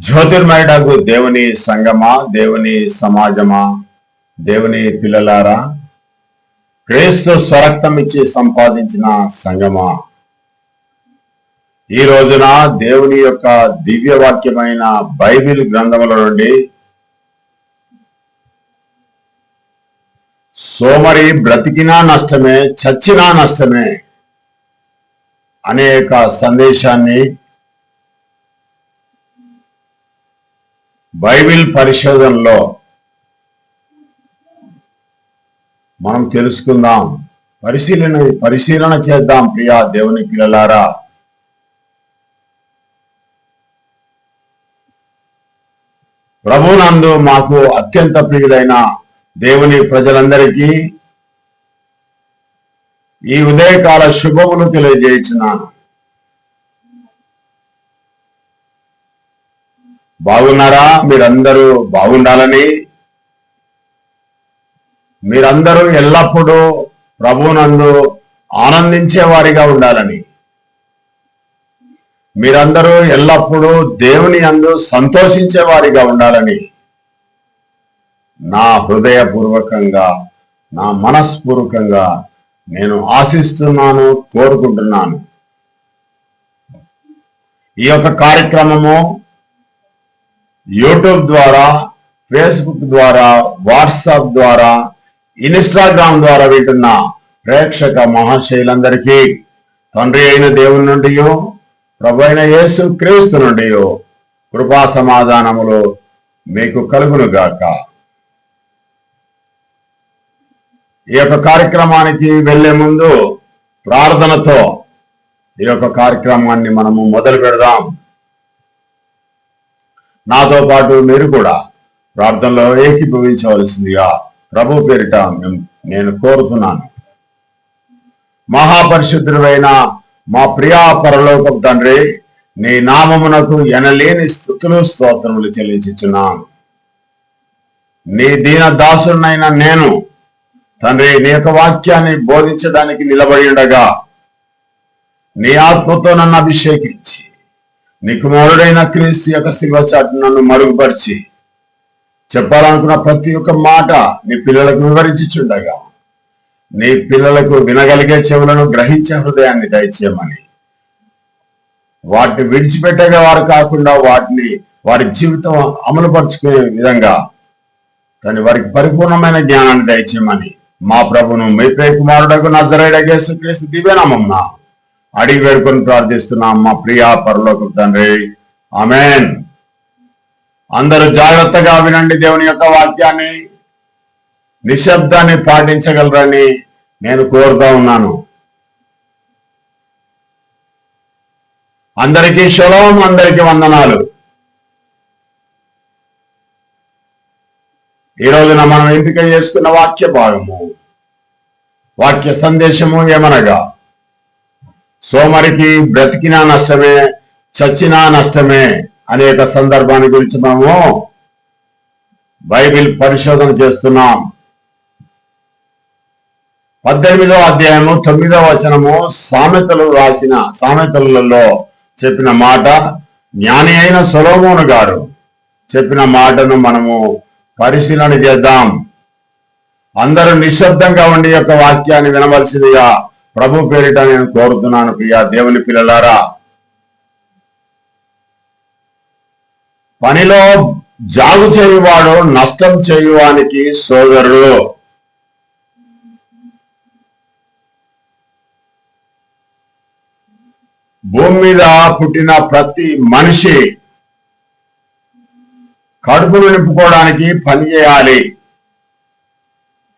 జ్యోతిర్మయుడకు దేవుని సంగమా దేవుని సమాజమా దేవుని పిల్లలారా క్రీస్తు స్వరక్తం ఇచ్చి సంపాదించిన సంగమా. ఈ రోజున దేవుని యొక్క దివ్య వాక్యమైన బైబిల్ గ్రంథముల నుండి సోమరి బ్రతికినా నష్టమే చచ్చినా నష్టమే అనేక సందేశాన్ని బైబిల్ పరిశోధనలో మనం తెలుసుకుందాం. పరిశీలన పరిశీలన చేద్దాం ప్రియా దేవుని పిల్లలారా. ప్రభునందు మాకు అత్యంత ప్రియులైన దేవుని ప్రజలందరికీ ఈ ఉదయకాల శుభములు తెలియజేయుచున్నాను. బాగున్నారా? మీరందరూ బాగుండాలని. మీరందరూ ఎల్లప్పుడూ ప్రభునందు ఆనందించే వారిగా ఉండాలని. మీరందరూ ఎల్లప్పుడూ దేవుని అందు సంతోషించే వారిగా ఉండాలని. నా హృదయపూర్వకంగా నా మనస్పూర్వకంగా నేను ఆశిస్తున్నాను కోరుకుంటున్నాను. ఈ యొక్క కార్యక్రమము యూట్యూబ్ ద్వారా ఫేస్బుక్ ద్వారా వాట్సాప్ ద్వారా ఇన్స్టాగ్రామ్ ద్వారా వింటున్న ప్రేక్షక మహాశైలందరికీ తండ్రి అయిన దేవుని నుండి ప్రభు అయిన యేసు క్రీస్తు నుండి కృపా సమాధానములు మీకు కలుగునుగాక. ఈ యొక్క కార్యక్రమానికి వెళ్ళే ముందు ప్రార్థనతో ఈ యొక్క కార్యక్రమాన్ని మనము మొదలు పెడదాం. నాతో పాటు మీరు కూడా ప్రార్థనలో ఏకీభవించవలసిందిగా ప్రభు పేరిట నేను కోరుతున్నాను. మహాపరిశుద్ధుడైన మా ప్రియా పరలోకపు తండ్రి నీ నామమునకు ఎనలేని స్థుతులు స్తోత్రములు చెల్లించుచున్నాను. నీ దీన దాసునైన నేను తండ్రి నీ యొక్క వాక్యాన్ని బోధించడానికి నిలబడి ఉండగా నీ ఆత్మతో నన్ను అభిషేకించి నీ కుమారుడైన క్రీస్తు యొక్క శిల్వ చాటు నన్ను మరుగుపరిచి చెప్పాలనుకున్న ప్రతి ఒక్క మాట నీ పిల్లలకు వివరించుచుండగా నీ పిల్లలకు వినగలిగే చెవులను గ్రహించే హృదయాన్ని దయచేయమని. వాటిని విడిచిపెట్టగా వారు కాకుండా వాటిని వారి జీవితం అమలుపరుచుకునే విధంగా కానీ వారికి పరిపూర్ణమైన జ్ఞానాన్ని దయచేయమని మా ప్రభును మీపే కుమారుడకు నజరేడగేసు క్రీస్తు దివ్యనామం అడిగి వేడుకొని ప్రార్థిస్తున్నాం మా ప్రియా పరలోక తండ్రి. ఆమెన్. అందరూ జాగ్రత్తగా వినండి దేవుని యొక్క వాక్యాన్ని. నిశ్శబ్దాన్ని పాటించగలరని నేను కోరుతా ఉన్నాను. అందరికీ శుభం అందరికీ వందనాలు. ఈ రోజున మనం ఎంపిక చేసుకున్న వాక్య భాగము వాక్య సందేశము ఏమనగా సోమరికి బ్రతికినా నష్టమే చచ్చినా నష్టమే అనేక సందర్భాన్ని గురించి మనము బైబిల్ పరిశోధన చేస్తున్నాం. పద్దెనిమిదో అధ్యాయము తొమ్మిదో వచనము సామెతలు రాసిన సామెతలలో చెప్పిన మాట జ్ఞాని అయిన సొలోమోను గారు చెప్పిన మాటను మనము పరిశీలన చేద్దాం. అందరూ నిశ్శబ్దంగా ఉండి యొక్క వాక్యాన్ని వినవలసిందిగా ప్రభు పేరిట నేను కోరుతున్నాను ప్రియా దేవుని పిల్లలారా. పనిలో జాగు చేయువాడు నష్టం చేయువానికి సోదరుడు. భూమి మీద పుట్టిన ప్రతి మనిషి కడుపును నింపుకోవడానికి పని చేయాలి.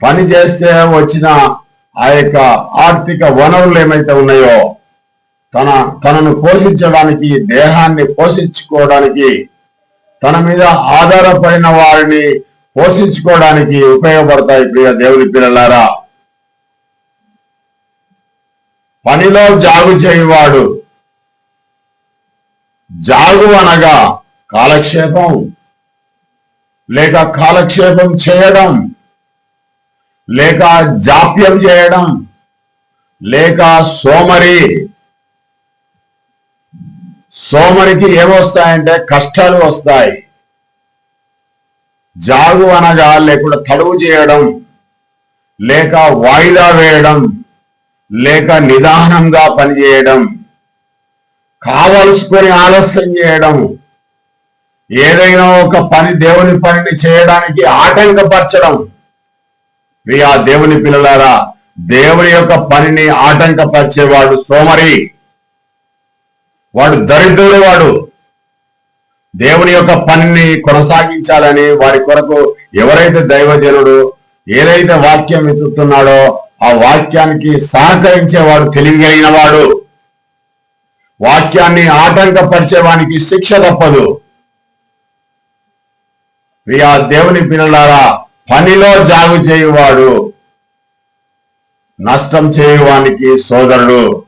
పని చేస్తే వచ్చిన ఆ యొక్క ఆర్థిక వనరులు ఏమైతే ఉన్నాయో తన తనను పోషించడానికి దేహాన్ని పోషించుకోవడానికి తన మీద ఆధారపడిన వారిని పోషించుకోవడానికి ఉపయోగపడతాయి ప్రియ దేవుని పిల్లలారా. పనిలో జాగు చేయవాడు జాగు అనగా కాలక్షేపం లేక కాలక్షేపం చేయడం లేక జాప్యం చేయడం లేక సోమరి సోమరికి ఏమొస్తాయంటే కష్టాలు వస్తాయి. జాగు అనగా లేకుండా తడువు చేయడం లేక వాయిదా వేయడం లేక నిదానంగా పనిచేయడం కావలసుకొని ఆలస్యం చేయడం ఏదైనా ఒక పని దేవుని పనిని చేయడానికి ఆటంకపరచడం ప్రియా దేవుని పిల్లలారా దేవుని యొక్క పనిని ఆటంకపరిచేవాడు సోమరి. వాడు దరిద్రుడు వాడు దేవుని యొక్క పనిని కొనసాగించాలని వారి కొరకు ఎవరైతే దైవజనుడు ఏదైతే వాక్యం ఎత్తుతున్నాడో ఆ వాక్యానికి సహకరించేవాడు తెలియగలిగిన వాడు వాక్యాన్ని ఆటంకపరిచేవానికి శిక్ష తప్పదు. ప్రియా దేవుని పిల్లలారా పనిలో జాగు చేయువాడు నష్టం చేయువానికి సోదరుడు.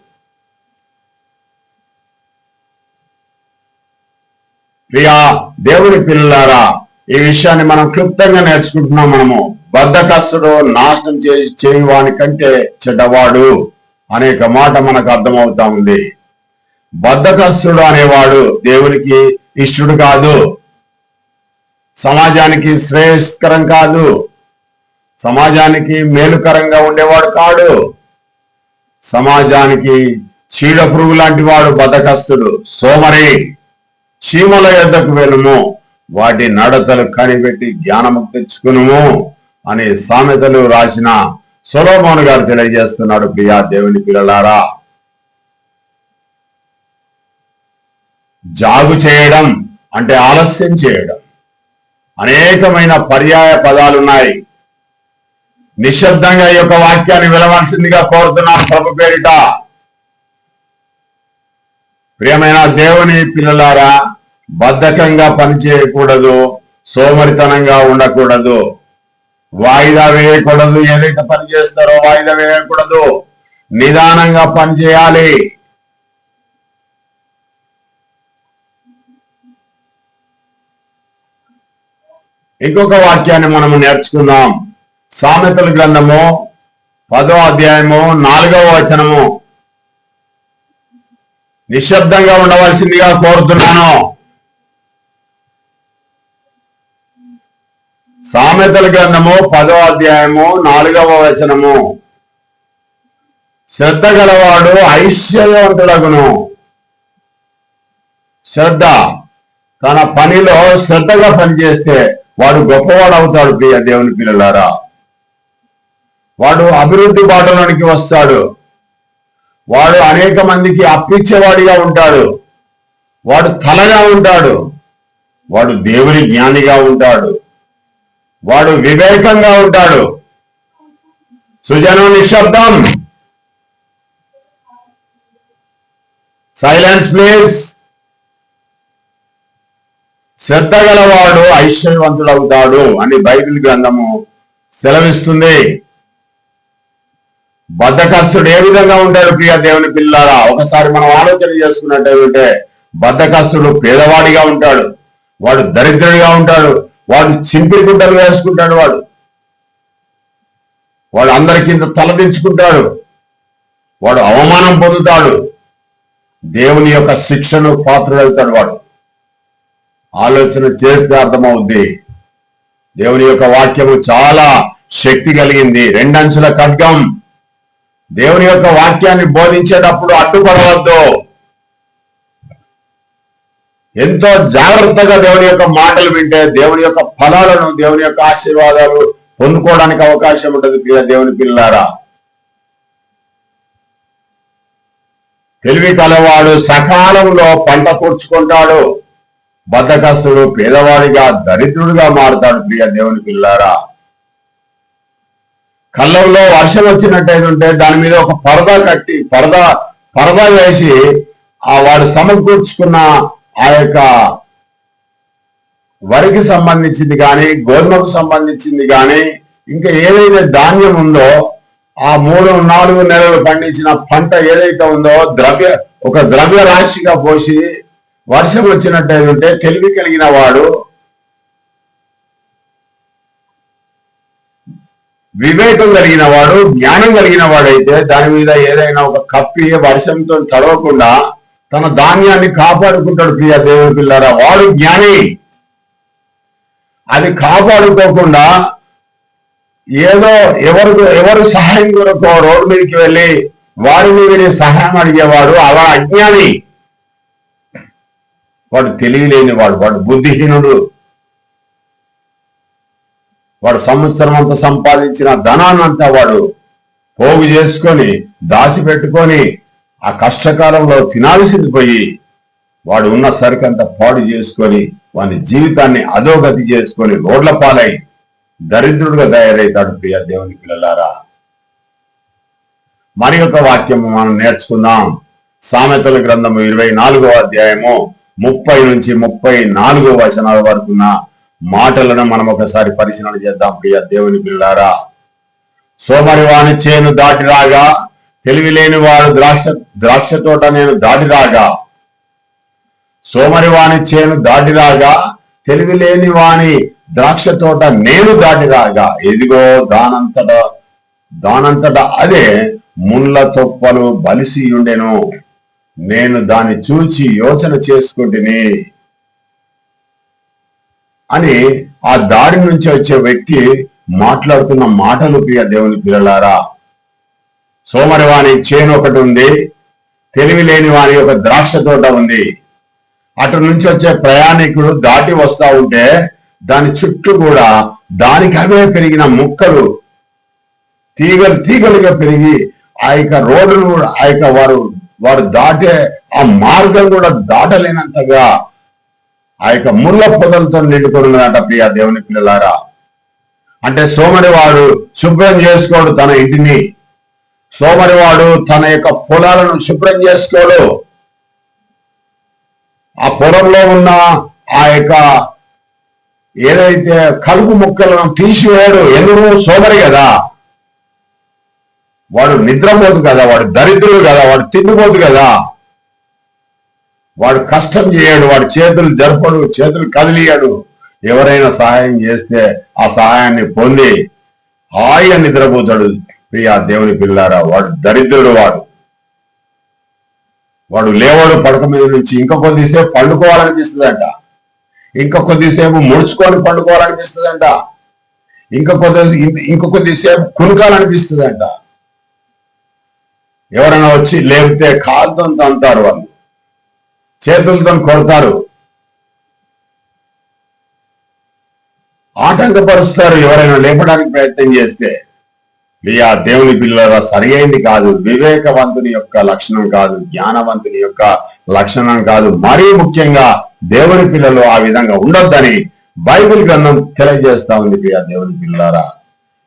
ప్రియా దేవుని పిల్లలారా ఈ విషయాన్ని మనం క్లుప్తంగా నేర్చుకుంటున్నాం మనము. బద్ధకస్తుడు నాశనం చే చేయువాని కంటే చెడ్డవాడు అనేక మాట మనకు అర్థమవుతా ఉంది. బద్ధకస్తుడు అనేవాడు దేవునికి ఇష్టడు కాదు. సమాజానికి శ్రేయస్కరం కాదు. సమాజానికి మేలుకరంగా ఉండేవాడు కాడు. సమాజానికి చీడ పురుగు లాంటి వాడు బతకస్తుడు సోమరి చీమల యొద్దకు వెళ్ళుము. వాటి నడతలు కనిపెట్టి జ్ఞానము తెచ్చుకునుము అనే సామెతలు రాసిన సొలోమోను గారు తెలియజేస్తున్నాడు ప్రియా దేవుని పిల్లలారా. జాగు చేయడం అంటే ఆలస్యం చేయడం. అనేకమైన పర్యాయ పదాలు ఉన్నాయి నిశ్శబ్దంగా ఈ యొక్క వాక్యాన్ని వినవలసిందిగా కోరుతున్నాను ప్రభు పేరిట. ప్రియమైన దేవుని పిల్లలారా బద్ధకంగా పనిచేయకూడదు సోమరితనంగా ఉండకూడదు. వాయిదా వేయకూడదు ఏదైతే పని చేస్తారో వాయిదా వేయకూడదు. నిదానంగా పనిచేయాలి ఇంకొక వాక్యాన్ని మనము నేర్చుకుందాం. సామెతల గ్రంథము పదో అధ్యాయము నాలుగవ వచనము. నిశ్శబ్దంగా ఉండవలసిందిగా కోరుతున్నాను. సామెతల గ్రంథము పదో అధ్యాయము నాలుగవ వచనము. శ్రద్ధ గలవాడు ఐశ్వర్యవంతుడగును. శ్రద్ధ తన పనిలో శ్రద్ధగా పనిచేస్తే వాడు గొప్పవాడు అవుతాడు ప్రియ దేవుని పిల్లలారా. వాడు అభివృద్ధి బాటలోనికి వస్తాడు. వాడు అనేక మందికి అప్పిచ్చేవాడిగా ఉంటాడు. వాడు తలగా ఉంటాడు. వాడు దేవుని జ్ఞానిగా ఉంటాడు. వాడు వివేకంగా ఉంటాడు. సుజనం నిశ్శబ్దం సైలెన్స్ ప్లీజ్ శ్రద్ధ గలవాడు ఐశ్వర్యవంతుడవుతాడు అని బైబిల్ గ్రంథము సెలవిస్తుంది. బద్ధకస్తుడు ఏ విధంగా ఉంటాడు ప్రియ దేవుని పిల్లారా? ఒకసారి మనం ఆలోచన చేసుకున్నట్టయితే బద్ధకస్తుడు పేదవాడిగా ఉంటాడు వాడు దరిద్రుడిగా ఉంటాడు వాడు చింపిరి గుడ్డలు వేసుకుంటాడు వాడు వాడు అందరికింత తలదించుకుంటాడు వాడు అవమానం పొందుతాడు దేవుని యొక్క శిక్షను పాత్రుడవుతాడు వాడు. ఆలోచన చేస్తే అర్థమవుద్ది. దేవుని యొక్క వాక్యము చాలా శక్తి కలిగింది. రెండంచుల ఖడ్గం. దేవుని యొక్క వాక్యాన్ని బోధించేటప్పుడు అడ్డుపడవద్దు. ఎంతో జాగ్రత్తగా దేవుని యొక్క మాటలు వింటే దేవుని యొక్క ఫలాలను దేవుని యొక్క ఆశీర్వాదాలు పొందుకోవడానికి అవకాశం ఉంటుంది పిల్ల దేవుని పిల్లారా తెలివి కలవాడు సకాలంలో పంట కూర్చుకుంటాడు. బద్ధకస్తుడు పేదవాడిగా దరిద్రుడిగా మారుతాడు ప్రియ దేవుని పిల్లారా. కళ్ళంలో వర్షం వచ్చినట్టయితే ఉంటే దాని మీద ఒక పరదా కట్టి పరదా పరదా వేసి ఆ వాడు సమకూర్చుకున్న ఆ యొక్క వరికి సంబంధించింది కానీ గోధుమకు సంబంధించింది కానీ ఇంకా ఏదైతే ధాన్యం ఉందో ఆ మూడు నాలుగు నెలలు పండించిన పంట ఏదైతే ఉందో ద్రవ్య ఒక ద్రవ్య రాశిగా పోసి వర్షం వచ్చినట్టయితే ఉంటే తెలివి కలిగిన వాడు వివేకం కలిగిన వాడు జ్ఞానం కలిగిన వాడైతే దాని మీద ఏదైనా ఒక కప్పి వర్షంతో తడవకుండా తన ధాన్యాన్ని కాపాడుకుంటాడు ప్రియ దేవుని పిల్లరా. వాడు జ్ఞాని. అది కాపాడుకోకుండా ఏదో ఎవరు ఎవరు సహాయం కొరకు రోడ్డు మీదకి వెళ్ళి వారిని వీరి సహాయం అడిగేవాడు అలా అజ్ఞాని. వాడు తెలియలేని వాడు వాడు బుద్ధిహీనుడు. వాడు సంవత్సరం అంతా సంపాదించిన ధనాన్నంతా వాడు పోగు చేసుకొని దాచిపెట్టుకొని ఆ కష్టకాలంలో తినాల్సింది పోయి వాడు ఉన్న సరికంతా పాడు చేసుకొని వాని జీవితాన్ని అధోగతి చేసుకొని రోడ్ల పాలై దరిద్రుడుగా తయారవుతాడు ప్రియ దేవుని పిల్లలారా. మరి ఒక వాక్యము మనం నేర్చుకుందాం. సామెతల గ్రంథము ఇరవై నాలుగవ అధ్యాయము ముప్పై నుంచి ముప్పై నాలుగు వచనాల వరకున్న మాటలను మనం ఒకసారి పరిశీలన చేద్దాం ప్రియ దేవుని పిల్లారా సోమరి వాని చేను దాటి రాగా తెలివి లేని వాడు ద్రాక్ష ద్రాక్ష తోట నేను దాటి రాగా. సోమరి వాని చేను దాటి రాగా తెలివి లేని వాని ద్రాక్ష తోట నేను దాటి రాగా. ఎదిగో దానంతట దానంతట అదే ముళ్ళ తొప్పలు బలిసి ఉండెను నేను దాన్ని చూచి యోచన చేసుకుంటుని అని ఆ దారి నుంచి వచ్చే వ్యక్తి మాట్లాడుతున్న మాటలు ప్రియ దేవుని పిల్లలారా. సోమరివాణి చేను ఒకటి ఉంది. తెలివి లేని వాని ఒక ద్రాక్ష తోట ఉంది. అటు నుంచి వచ్చే ప్రయాణికుడు దాటి వస్తా ఉంటే దాని చుట్టూ కూడా దానికి అవే పెరిగిన ముక్కలు తీగలు తీగలుగా పెరిగి ఆ యొక్క రోడ్డును కూడా ఆ యొక్క వారు వారు దాటే ఆ మార్గం కూడా దాటలేనంతగా ఆ యొక్క ముళ్ళ పొదలతో నిండుకొని ఉన్నదట ప్రియ దేవుని పిల్లలారా. అంటే సోమరివాడు శుభ్రం చేసుకోడు తన ఇంటిని. సోమరివాడు తన యొక్క పొలాలను శుభ్రం చేసుకోడు. ఆ పొలంలో ఉన్న ఆ యొక్క ఏదైతే కలుపు ముక్కలను తీసివేయడు. ఎందుకు? సోమరి కదా. వాడు నిద్రపోదు కదా వాడు దరిద్రుడు కదా వాడు తిండిపోదు కదా. వాడు కష్టం చేయడు వాడు చేతులు జరపడు చేతులు కదిలియాడు. ఎవరైనా సహాయం చేస్తే ఆ సహాయాన్ని పొంది హాయిగా నిద్రపోతాడు. ప్రియా దేవుని పిల్లారా వాడు దరిద్రుడు వాడు. వాడు లేవాడు పడక మీద నుంచి ఇంకా కొద్దిసేపు పండుకోవాలనిపిస్తుందంట. ఇంకా కొద్దిసేపు ముడుచుకొని పండుకోవాలనిపిస్తుందంట. ఇంకా కొద్ది ఇంకా కొద్దిసేపు కునుకాలనిపిస్తుందంట. ఎవరైనా వచ్చి లేపితే కాలుతో అంటారు వాళ్ళు. చేతులతో కొడతారు. ఆటంకపరుస్తారు ఎవరైనా లేపడానికి ప్రయత్నం చేస్తే. ఆ దేవుని పిల్లల సరియైంది కాదు వివేకవంతుని యొక్క లక్షణం కాదు జ్ఞానవంతుని యొక్క లక్షణం కాదు. మరీ ముఖ్యంగా దేవుని పిల్లలు ఆ విధంగా ఉండొద్దని బైబిల్ గ్రంథం తెలియజేస్తా ఉంది ప్రియా దేవుని పిల్లలారా.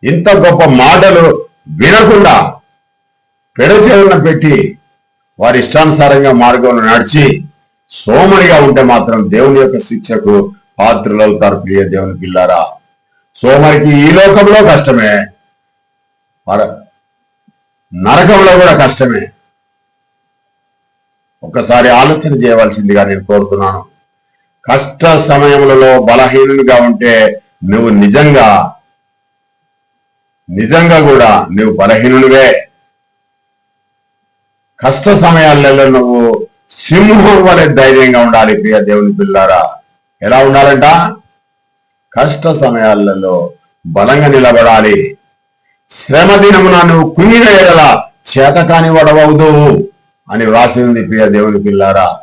ఇంత గొప్ప మాటలు వినకుండా పెడచేవన పెట్టి వారి ఇష్టానుసారంగా మార్గంలో నడిచి సోమరిగా ఉంటే మాత్రం దేవుని యొక్క శిక్షకు పాత్రలవుతారు ప్రియ దేవుని పిల్లారా. సోమరికి ఈ లోకంలో కష్టమే. నరకంలో కూడా కష్టమే. ఒక్కసారి ఆలోచన చేయవలసిందిగా నేను కోరుతున్నాను. కష్ట సమయములలో బలహీనునిగా ఉంటే నువ్వు నిజంగా నిజంగా కూడా నువ్వు బలహీనునివే. కష్ట సమయాలలో నువ్వు సింహం వలె ధైర్యంగా ఉండాలి ప్రియ దేవుని పిల్లారా. ఎలా ఉండాలంట? కష్ట సమయాలలో బలంగా నిలబడాలి. శ్రమ దినమున నువ్వు కుంగిన ఎడల చేతకాని వడవవుదు అని వ్రాసి ఉంది ప్రియ దేవుని పిల్లారా.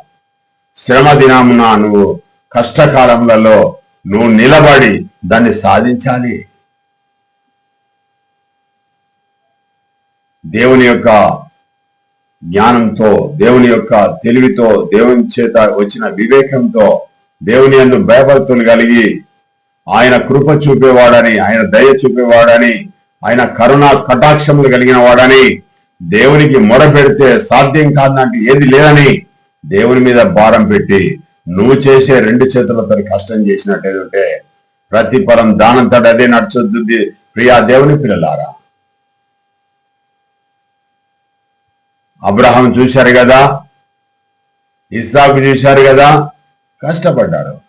శ్రమ దినమున నువ్వు కష్టకాలంలో నువ్వు నిలబడి దాన్ని సాధించాలి. దేవుని యొక్క జ్ఞానంతో దేవుని యొక్క తెలివితో దేవుని చేత వచ్చిన వివేకంతో దేవుని అందు భయభక్తులు కలిగి ఆయన కృప చూపేవాడని ఆయన దయ చూపేవాడని ఆయన కరుణ కటాక్షములు కలిగిన వాడని దేవునికి మొరపెడితే సాధ్యం కాదంటే ఏది లేదని దేవుని మీద భారం పెట్టి నువ్వు చేసే రెండు చేతులతో కష్టం చేసినట్టేదంటే ప్రతిఫలం దానంతట అదే నడుచుద్ది ప్రియా దేవుని పిల్లలారా అబ్రహం చూశారు కదా ఇస్సాకు చూశారు కదా కష్టపడ్డారు.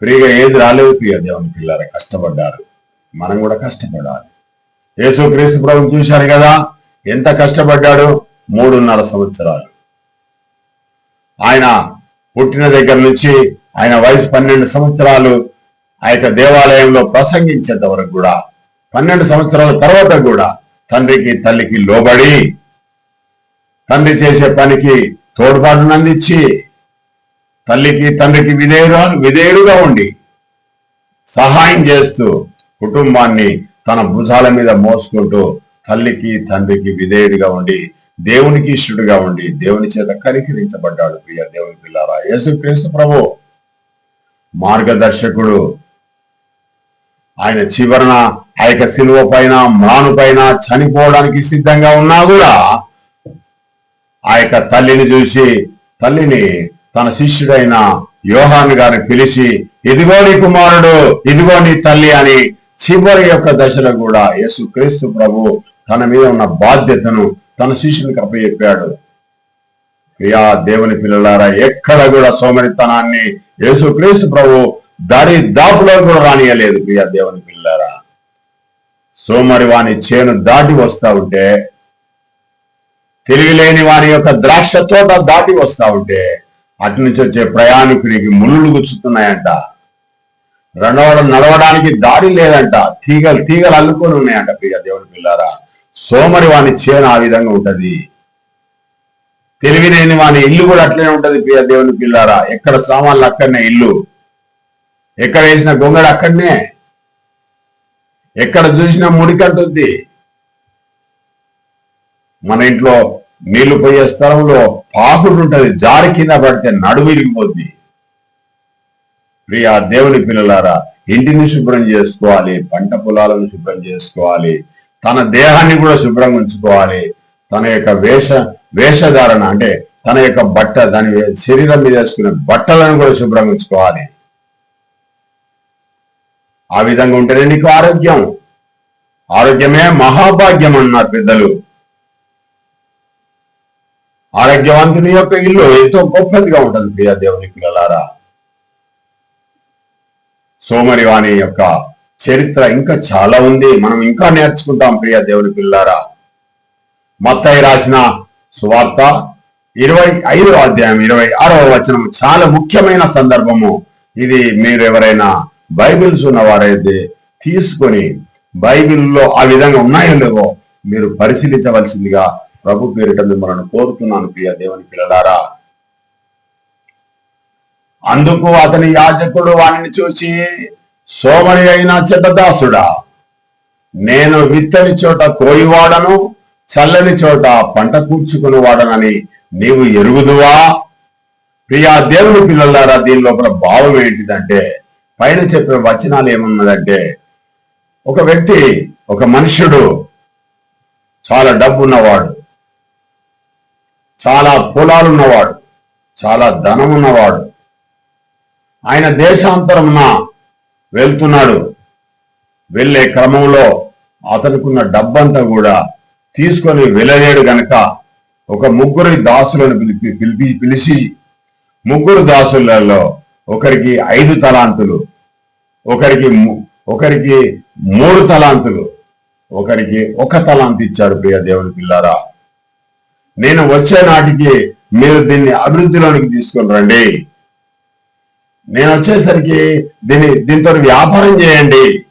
ఫ్రీగా ఏది రాలేదు ప్రియ దేవుని పిల్లలు కష్టపడ్డారు. మనం కూడా కష్టపడాలి. యేసుక్రీస్తు ప్రభు చూశారు కదా ఎంత కష్టపడ్డాడు? మూడున్నర సంవత్సరాలు. ఆయన పుట్టిన దగ్గర నుంచి ఆయన వయసు పన్నెండు సంవత్సరాలు ఆ యొక్క దేవాలయంలో ప్రసంగించేంత వరకు కూడా పన్నెండు సంవత్సరాల తర్వాత కూడా తండ్రికి తల్లికి లోబడి తండ్రి చేసే పనికి తోడ్పాటును అందించి తల్లికి తండ్రికి విధేయుడు విధేయుడుగా ఉండి సహాయం చేస్తూ కుటుంబాన్ని తన భుజాల మీద మోసుకుంటూ తల్లికి తండ్రికి విధేయుడిగా ఉండి దేవునికి ఇష్టడుగా ఉండి దేవుని చేత కనికరించబడ్డాడు. ప్రియ దేవుని పిల్లారా యేసు క్రీస్తు ప్రభు మార్గదర్శకుడు ఆయన చివరన ఆ యొక్క శిలువ పైన మ్రాను పైన చనిపోవడానికి సిద్ధంగా ఉన్నా కూడా ఆ యొక్క తల్లిని చూసి తల్లిని తన శిష్యుడైన యోహాన్ గారిని పిలిచి ఇదిగో నీ కుమారుడు ఇదిగో నీ తల్లి అని చివరి యొక్క దశలో కూడా యేసు క్రీస్తు ప్రభు తన మీద ఉన్న బాధ్యతను తన శిష్యునికి అప్పచెప్పాడు. ప్రియా దేవుని పిల్లలారా ఎక్కడ కూడా సోమరితనాన్ని యేసు క్రీస్తు ప్రభు దారి దాపులో కూడా రానియలేదు ప్రియా దేవుని పిల్లలారా సోమరి వాని చేను దాటి వస్తా ఉంటే తెలివిలేని వాని యొక్క ద్రాక్ష తోట దాటి వస్తా ఉంటే అటు నుంచి వచ్చే ప్రయాణికుడికి ముళ్ళు గుచ్చుతున్నాయంట. రెండవ నడవడానికి దారి లేదంట. తీగలు తీగలు అల్లుకొని ఉన్నాయంట ప్రియ దేవుని పిల్లారా. సోమరి వాని చేను ఆ విధంగా ఉంటది. తెలివిలేని వాని ఇల్లు కూడా అట్లనే ఉంటది ప్రియ దేవుని పిల్లారా. ఎక్కడ సామాన్లు అక్కడనే ఇల్లు. ఎక్కడ వేసిన గొంగడు అక్కడనే? ఎక్కడ చూసినా ముడికట్టుద్ది మన ఇంట్లో నీళ్ళు పోయే స్థలంలో పాకుడు ఉంటుంది జారి కింద పడితే నడుము ఇరిగిపోద్ది. దేవుని పిల్లలారా ఇంటిని శుభ్రం చేసుకోవాలి పంట పొలాలను శుభ్రం చేసుకోవాలి తన దేహాన్ని కూడా శుభ్రంగా ఉంచుకోవాలి. తన యొక్క వేష వేషధారణ అంటే తన యొక్క బట్ట దాని శరీరం మీద వేసుకునే బట్టలను కూడా శుభ్రంగా ఉంచుకోవాలి. ఆ విధంగా ఉంటేనే నీకు ఆరోగ్యం. ఆరోగ్యమే మహాభాగ్యం అన్నారు పెద్దలు. ఆరోగ్యవంతుని యొక్క ఇల్లు ఎంతో గొప్పదిగా ఉంటుంది ప్రియ దేవుని పిల్లలారా. సోమరి వాణి యొక్క చరిత్ర ఇంకా చాలా ఉంది. మనం ఇంకా నేర్చుకుంటాం ప్రియ దేవుని పిల్లారా మత్తయి రాసిన సువార్త ఇరవై ఐదో అధ్యాయం ఇరవై ఆరవ వచనం చాలా ముఖ్యమైన సందర్భము. ఇది మీరు ఎవరైనా బైబిల్స్ ఉన్నవారైతే తీసుకొని బైబిల్లో ఆ విధంగా ఉన్నాయో లేవో మీరు పరిశీలించవలసిందిగా ప్రభు పేరిట మిమ్మల్ని కోరుతున్నాను ప్రియ దేవుని పిల్లలారా. అందుకు అతని యాజకుడు వాణిని చూసి సోమరి అయిన చెడ్డదాసుడా నేను విత్తని చోట కోయివాడను చల్లని చోట పంట కూర్చుకుని వాడనని నీవు ఎరుగుదువా? ప్రియా దేవుని పిల్లలారా దీని లోపల భావం ఏంటిదంటే పైన చెప్పే వచనాలు ఏమున్నదంటే ఒక వ్యక్తి ఒక మనుష్యుడు చాలా డబ్బు ఉన్నవాడు చాలా పొలాలు ఉన్నవాడు చాలా ధనం ఉన్నవాడు ఆయన దేశాంతరమున వెళ్తున్నాడు. వెళ్ళే క్రమంలో అతనుకున్న డబ్బంతా కూడా తీసుకొని వెళ్ళలేడు గనక ఒక ముగ్గురి దాసులను పిలిపి పిలిపి పిలిచి ముగ్గురు దాసులలో ఒకరికి ఐదు తలాంతులు ఒకరికి ఒకరికి మూడు తలాంతులు ఒకరికి ఒక తలాంతు ఇచ్చాడు ప్రియ దేవుని పిల్లారా. నేను వచ్చే నాటికి మీరు దీన్ని అభివృద్ధిలోనికి తీసుకొని రండి. నేను వచ్చేసరికి దీన్ని దీంతో వ్యాపారం చేయండి.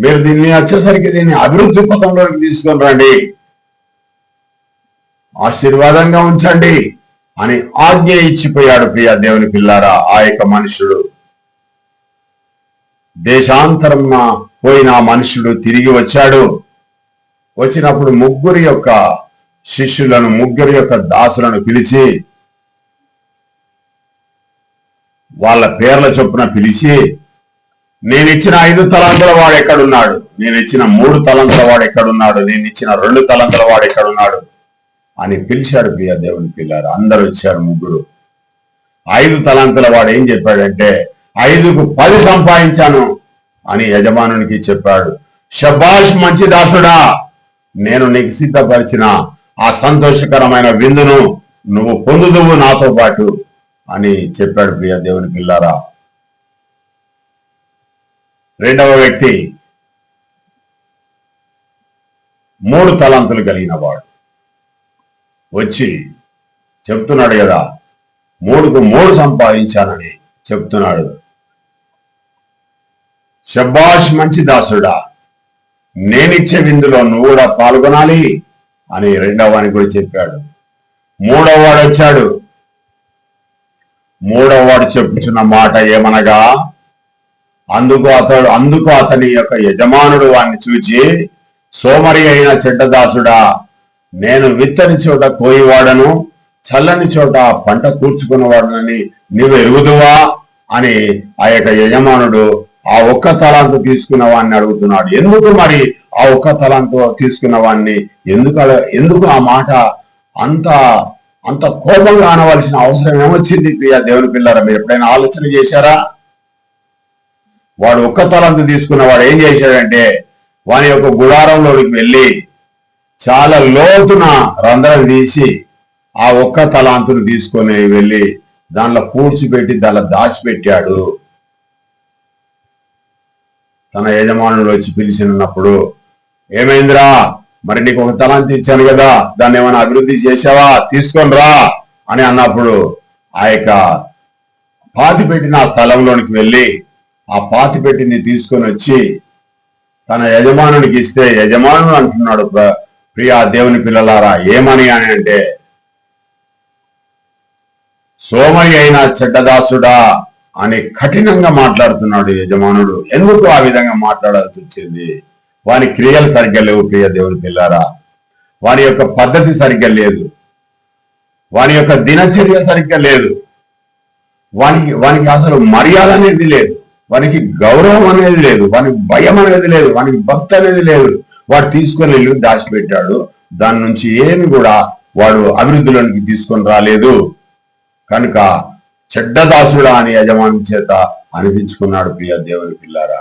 మీరు దీన్ని వచ్చేసరికి దీన్ని అభివృద్ధి పథంలోకి తీసుకొని రండి. ఆశీర్వాదంగా ఉంచండి. అని ఆజ్ఞ ఇచ్చిపోయాడు ప్రియ దేవుని పిల్లారా. ఆ యొక్క మనుషుడు దేశాంతరం పోయిన మనుషుడు తిరిగి వచ్చాడు. వచ్చినప్పుడు ముగ్గురి యొక్క శిష్యులను ముగ్గురి యొక్క దాసులను పిలిచి వాళ్ళ పేర్ల చొప్పున పిలిచి నేను ఇచ్చిన ఐదు తలంతల వాడు ఎక్కడున్నాడు? నేను ఇచ్చిన మూడు తలంతల వాడు ఎక్కడున్నాడు? నేను ఇచ్చిన రెండు తలంతల వాడు ఎక్కడున్నాడు? అని పిలిచాడు ప్రియ దేవుని పిల్లారు. అందరు వచ్చారు ముగ్గురు. ఐదు తలాంతుల వాడు ఏం చెప్పాడంటే ఐదుకు పది సంపాదించాను అని యజమానునికి చెప్పాడు. షబాష్ మంచి దాసుడా నేను నీకు సిద్ధపరిచిన ఆ సంతోషకరమైన విందును నువ్వు పొందుదువు నాతో పాటు అని చెప్పాడు ప్రియ దేవుని పిల్లారా. రెండవ వ్యక్తి మూడు తలాంతులు కలిగిన వాడు. వచ్చి చెప్తున్నాడు కదా మూడుకు మూడు సంపాదించానని చెప్తున్నాడు. శబ్బాష్ మంచి దాసుడా నేనిచ్చే విందులో నువ్వు కూడా పాల్గొనాలి అని రెండవ కూడా చెప్పాడు. మూడవ వాడు వచ్చాడు. మూడవ వాడు చెప్పుచున్న మాట ఏమనగా అందుకు అతడు అందుకు అతని యొక్క యజమానుడు వాడిని చూచి సోమరి అయిన చెడ్డదాసుడా నేను విత్తని చోట కోయివాడను చల్లని చోట పంట కూర్చుకున్నవాడనని నీవు ఎరుగుదువా? అని ఆ యొక్క యజమానుడు ఆ ఒక్క తలాంతు తీసుకున్న వాడిని అడుగుతున్నాడు. ఎందుకు మరి ఆ ఒక్క తలాంతు తీసుకున్న వాడిని ఎందుకు ఎందుకు ఆ మాట అంత అంత కోపంగా అనవలసిన అవసరం ఏమొచ్చింది? ప్రియా దేవుని పిల్లరా మీరు ఎప్పుడైనా ఆలోచన చేశారా? వాడు ఒక్క తలంతు తీసుకున్న వాడు ఏం చేశాడంటే వాని యొక్క గుడారంలోకి వెళ్ళి చాలా లోతున రంధ్రం తీసి ఆ ఒక్క తలాంతును తీసుకొని వెళ్ళి దానిలో పూడ్చిపెట్టి దానిలో దాచిపెట్టాడు. తన యజమానుడు వచ్చి పిలిచినప్పుడు ఏమైందిరా? మరి నీకు ఒక తలాంతి ఇచ్చాను కదా దాన్ని ఏమైనా అభివృద్ధి చేసావా తీసుకొని రా అని అన్నప్పుడు ఆ యొక్క పాతి పెట్టిన ఆ స్థలంలోనికి వెళ్ళి ఆ పాతి పెట్టింది తీసుకొని వచ్చి తన యజమానునికి ఇస్తే యజమానుడు అంటున్నాడు ప్రియా దేవుని పిల్లలారా ఏమని అని అంటే సోమరి అయిన చెడ్డదాసుడా అని కఠినంగా మాట్లాడుతున్నాడు యజమానుడు. ఎందుకు ఆ విధంగా మాట్లాడాల్సి వచ్చింది? వాని క్రియలు సరిగ్గా లేవు ప్రియ దేవుని పిల్లారా వాని యొక్క పద్ధతి సరిగ్గా లేదు. వాని యొక్క దినచర్య సరిగ్గా లేదు. వానికి వానికి అసలు మర్యాద అనేది లేదు. వానికి గౌరవం అనేది లేదు. వానికి భయం అనేది లేదు. వానికి భక్తి అనేది లేదు. వాడు తీసుకొని వెళ్ళి దాచిపెట్టాడు. దాని నుంచి ఏమి కూడా వాడు అభివృద్ధిలోనికి తీసుకొని రాలేదు. కనుక చెడ్డదాసుడా అని యజమాని చేత అనిపించుకున్నాడు ప్రియ దేవుని పిల్లారా.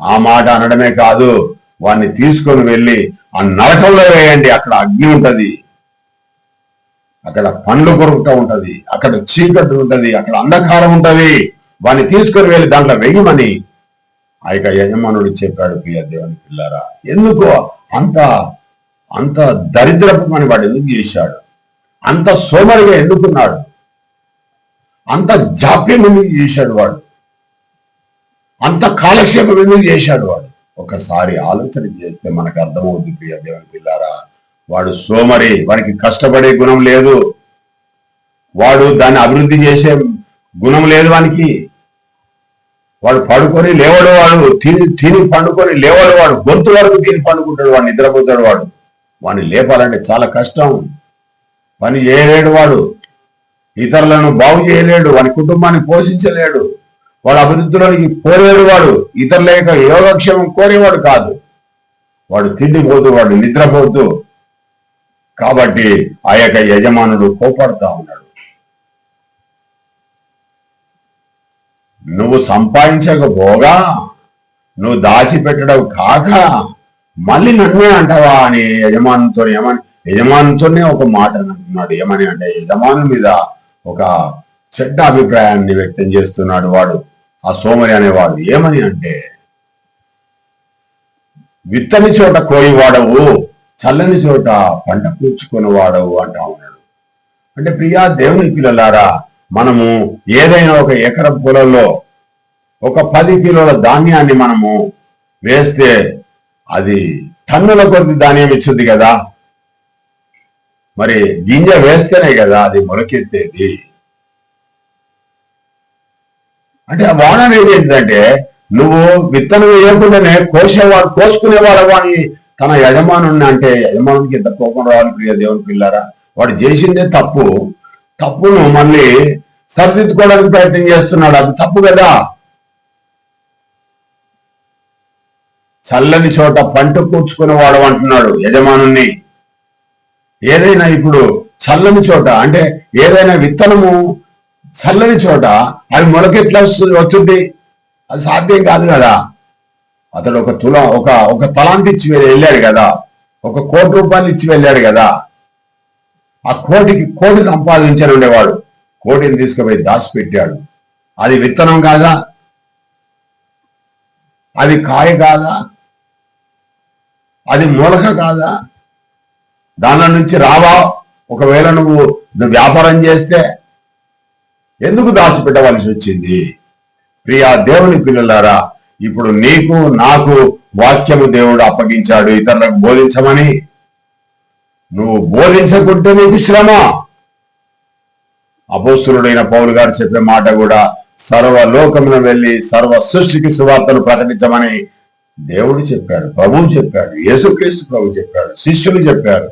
ఆ మాట అనడమే కాదు వాడిని తీసుకొని వెళ్ళి ఆ నరకంలో వేయండి. అక్కడ అగ్ని ఉంటది. అక్కడ పండ్లు కొరుకుట ఉంటది. అక్కడ చీకటి ఉంటది. అక్కడ అంధకారం ఉంటది. వాడిని తీసుకొని వెళ్ళి దాంట్లో వెయ్యమని ఆ యొక్క యజమానుడు చెప్పాడు ప్రియ దేవుని పిల్లారా ఎందుకో అంత అంత దరిద్రపు పని వాడు ఎందుకు చేశాడు? అంత సోమరిగా ఎందుకున్నాడు? అంత జాప్యం ఎందుకు చేశాడు వాడు? అంత కాలక్షేపం ఎందుకు చేశాడు వాడు? ఒకసారి ఆలోచన చేస్తే మనకు అర్థమవుతుంది ప్రియ దేవుని పిల్లారా వాడు సోమరి వాడికి కష్టపడే గుణం లేదు. వాడు దాన్ని అభివృద్ధి చేసే గుణం లేదు వానికి. వాడు పడుకొని లేవడు వాడు తిని తిని పండుకొని లేవడు వాడు గొంతు వరకు తిని పండుకుంటాడు వాడు నిద్రపోతాడు వాడు. వాడిని లేపాలంటే చాలా కష్టం. పని చేయలేడు వాడు. ఇతరులను బాగు చేయలేడు వాని కుటుంబాన్ని పోషించలేడు. వాడు అభివృద్ధిలోనికి కోరేడు వాడు. ఇతరుల యొక్క యోగక్షేమం కోరేవాడు కాదు. వాడు తిండిపోతూ వాడు నిద్రపోతూ. కాబట్టి ఆ యొక్క యజమానుడు కోపడతా ఉన్నాడు. నువ్వు సంపాదించకపోగా నువ్వు దాచిపెట్టడం కాక మళ్ళీ నన్నే అంటావా అని యజమానుతో ఏమని యజమానుతోనే ఒక మాట అంటున్నాడు. ఏమని అంటే యజమాను మీద ఒక చెడ్డ అభిప్రాయాన్ని వ్యక్తం చేస్తున్నాడు వాడు ఆ సోమరి అనేవాడు. ఏమని అంటే విత్తని చోట కోయి వాడవు చల్లని చోట పంట కూర్చుకొని వాడవు అంటా ఉన్నాడు. అంటే ప్రియా దేవుని పిల్లలారా మనము ఏదైనా ఒక ఎకరం పొలంలో ఒక పది కిలోల ధాన్యాన్ని మనము వేస్తే అది టన్నుల కొద్ది ధాన్యం ఇచ్చుద్ది కదా. మరి గింజ వేస్తేనే కదా అది మొలకెత్తేది. అంటే ఆ వాడ అనేది ఏంటంటే నువ్వు విత్తనం వేయకుండానే కోసేవాడు కోసుకునేవాడు అని తన యజమానుని అంటే యజమానునికి ఎంత కోపం రావాలి ప్రియ దేవుని పిల్లారా? వాడు చేసిందే తప్పు. తప్పును మళ్ళీ సరిదిద్దుకోవడానికి ప్రయత్నం చేస్తున్నాడు. అది తప్పు కదా? చల్లని చోట పంట కూర్చుకునేవాడు అంటున్నాడు యజమానుని ఏదైనా ఇప్పుడు చల్లని చోట అంటే ఏదైనా విత్తనము చల్లని చోట అది మొలకెట్లా వస్తుంది? అది సాధ్యం కాదు కదా? అతడు ఒక తులం ఒక ఒక తలాంటి ఇచ్చి వెళ్ళాడు కదా? ఒక కోటి రూపాయలు ఇచ్చి వెళ్ళాడు కదా? ఆ కోటికి కోటి సంపాదించారు ఉండేవాడు. కోటిని తీసుకుపోయి దాచిపెట్టాడు. అది విత్తనం కాదా? అది కాయ కాదా? అది మూలక కాదా? దాని నుంచి రావా? ఒకవేళ నువ్వు నువ్వు వ్యాపారం చేస్తే ఎందుకు దాచిపెట్టవలసి వచ్చింది? ప్రియా దేవుని పిల్లలారా ఇప్పుడు నీకు నాకు వాక్యము దేవుడు అప్పగించాడు ఇతరులకు బోధించమని నువ్వు బోధించకుంటే నీకు శ్రమ. అపోస్తుడైన పౌలు గారు చెప్పే మాట కూడా సర్వ లోకమున వెళ్ళి సర్వ సృష్టికి సువార్తను ప్రకటించమని దేవుడు చెప్పాడు ప్రభువు చెప్పాడు యేసుక్రీస్తు ప్రభు చెప్పాడు శిష్యులు చెప్పారు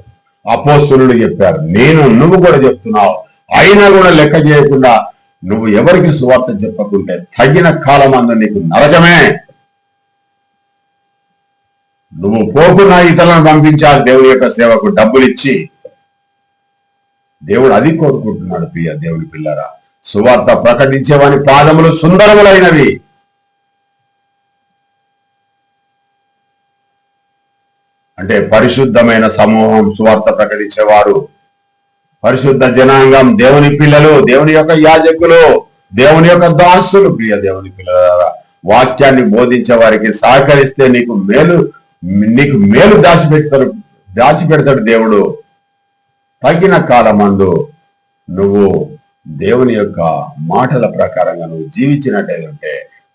అపోస్తులు చెప్పారు. నేను నువ్వు కూడా చెప్తున్నావు. అయినా కూడా లెక్క చేయకుండా నువ్వు ఎవరికి సువార్త చెప్పకుంటే తగిన కాలం నీకు నరకమే. నువ్వు పోకున్నా ఇతరులను పంపించాలి. దేవుని యొక్క సేవకు డబ్బులు ఇచ్చి దేవుడు అది కోరుకుంటున్నాడు ప్రియ దేవుని పిల్లరా. సువార్త ప్రకటించేవాని పాదములు సుందరములైనవి. అంటే పరిశుద్ధమైన సమూహం సువార్త ప్రకటించేవారు. పరిశుద్ధ జనాంగం దేవుని పిల్లలు దేవుని యొక్క యాజకులు దేవుని యొక్క దాసులు ప్రియ దేవుని పిల్లల వాక్యాన్ని బోధించే వారికి సహకరిస్తే నీకు మేలు నీకు మేలు దాచిపెడతాడు దాచిపెడతాడు దేవుడు. తగిన కాలమందు నువ్వు దేవుని యొక్క మాటల ప్రకారంగా నువ్వు జీవించినట్టేదంటే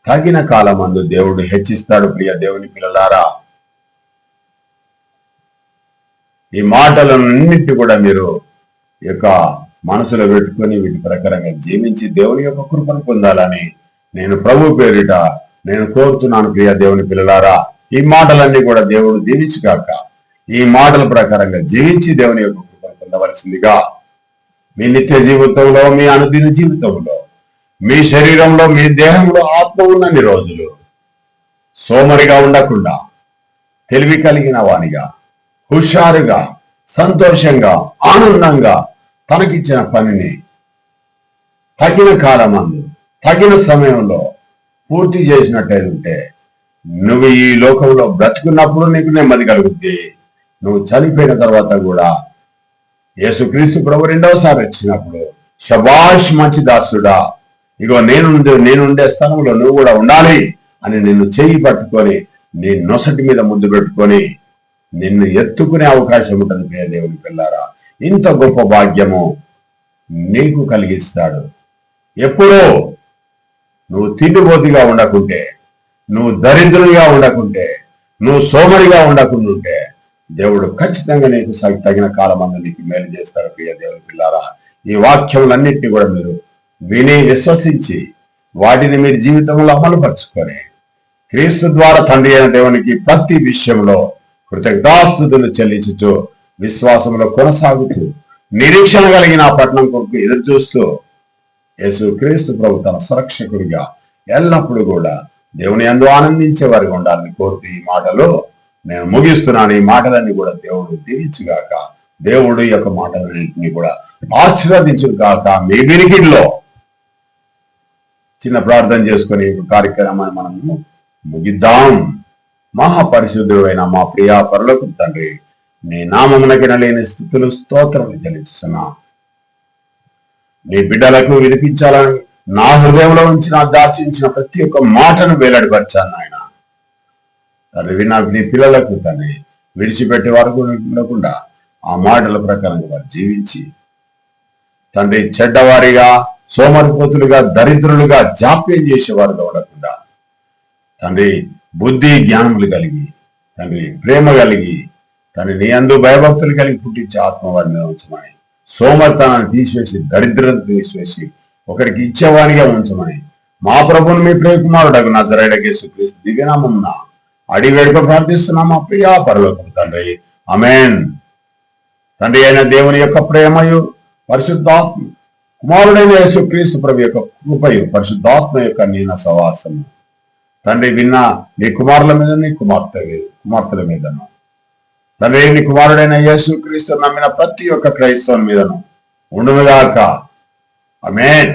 తగిన కాలమందు దేవుడు హెచ్చిస్తాడు ప్రియ దేవుని పిల్లలారా. ఈ మాటలన్నింటి కూడా మీరు యొక్క మనసులో పెట్టుకొని వీటి ప్రకారంగా జీవించి దేవుని యొక్క కృపను పొందాలని నేను ప్రభు పేరిట నేను కోరుతున్నాను ప్రియ దేవుని పిల్లలారా. ఈ మాటలన్నీ కూడా దేవుడు దీవించుగాక ఈ మాటల ప్రకారంగా జీవించి దేవుని యొక్క కృపను పొందవలసిందిగా మీ నిత్య జీవితంలో మీ అనుదిన జీవితంలో మీ శరీరంలో మీ దేహంలో ఆత్మ ఉన్నన్ని రోజులు సోమరిగా ఉండకుండా తెలివి కలిగిన వానిగా హుషారుగా సంతోషంగా ఆనందంగా తనకిచ్చిన పనిని తగిన కాలమందు తగిన సమయంలో పూర్తి చేసినట్టయితే నువ్వు ఈ లోకంలో బ్రతుకున్నప్పుడు నీకు నెమ్మది కలుగుద్ది. నువ్వు చనిపోయిన తర్వాత కూడా యేసుక్రీస్తు ప్రభు రెండవసారి వచ్చినప్పుడు శబాష్ మంచి దాసుడా. ఇగో నేనుండే నేనుండే స్థలంలో నువ్వు కూడా ఉండాలి అని నిన్ను చేయి పట్టుకొని నీ నొసటి మీద ముందు పెట్టుకొని నిన్ను ఎత్తుకునే అవకాశం ఉంటుంది ప్రియ దేవుని పిల్లారా. ఇంత గొప్ప భాగ్యము నీకు కలిగిస్తాడు. ఎప్పుడో నువ్వు తిండిబోతిగా ఉండకుంటే నువ్వు దరిద్రునిగా ఉండకుంటే నువ్వు సోమరిగా ఉండకుండుంటే దేవుడు ఖచ్చితంగా నీకు తగిన కాలం అందు నీకు మేలు చేస్తారు ప్రియ దేవుని పిల్లారా. ఈ వాక్యములన్నింటినీ కూడా మీరు విని విశ్వసించి వాటిని మీరు జీవితంలో అమలుపరుచుకొని క్రీస్తు ద్వారా తండ్రి అయిన దేవునికి ప్రతి విషయంలో కృతజ్ఞాస్తుతులు చెల్లించుతూ విశ్వాసంలో కొనసాగుతూ నిరీక్షణ కలిగిన ఆ పట్టణం కొరకు ఎదురు చూస్తూ యేసు క్రీస్తు ప్రభు తన సురక్షకుడిగా ఎల్లప్పుడూ కూడా దేవుని ఎందు ఆనందించే వారికి ఉండాలని కోరుతూ ఈ మాటలో నేను ముగిస్తున్నాను. ఈ మాటలన్నీ కూడా దేవుడు దీవించుగాక. దేవుడు యొక్క మాటలన్నింటినీ కూడా ఆశీర్వదించుగాక. మీ వినికిడిలో చిన్న ప్రార్థన చేసుకుని కార్యక్రమాన్ని మనము ముగిద్దాం. మహాపరిశుద్ధుడైన మా ప్రియా పరులకు తండ్రి నీ నామమునకిన లేని స్థుతులు స్తోత్రములు చెల్లిస్తున్నా నీ బిడ్డలకు వినిపించాలని నా హృదయంలో ఉంచిన దాచించిన ప్రతి ఒక్క మాటను వేలాడిపరిచాను ఆయన. తండ్రి విన్నా నీ పిల్లలకు తండ్రి విడిచిపెట్టే వరకు ఉండకుండా ఆ మాటల ప్రకారంగా వారు జీవించి తండ్రి చెడ్డవారిగా సోమరిపోతులుగా దరిద్రులుగా జాప్యం చేసేవారు ఉండకుండా తండ్రి బుద్ధి జ్ఞానములు కలిగి తండ్రి ప్రేమ కలిగి తండ్రి నీ అందు భయభక్తులు కలిగి పుట్టించే ఆత్మ వారిని ఉంచమని సోమర్తనాన్ని తీసివేసి దరిద్రతను తీసివేసి ఒకరికి ఇచ్చేవానిగా ఉంచమని మా ప్రభుని మీ ప్రియ కుమారుడకు నజరైడకేసు క్రీస్తు దివ్యనామమున అడిగి వేడుక ప్రార్థిస్తున్నాం మా ప్రియా పరలోకం తండ్రి. అమేన్ తండ్రి అయిన దేవుని యొక్క ప్రేమయు పరిశుద్ధాత్మ కుమారుడైన యేసు క్రీస్తు ప్రభు యొక్క కృపయు పరిశుద్ధాత్మ యొక్క నీన సవాసము తండ్రి విన్న నీ కుమారుల మీద నీ కుమార్తె కుమార్తెల మీదను. తండ్రి నీ కుమారుడైన యేసు క్రీస్తు నమ్మిన ప్రతి ఒక్క క్రైస్తవుని మీదను ఉండునుగాక. అమేన్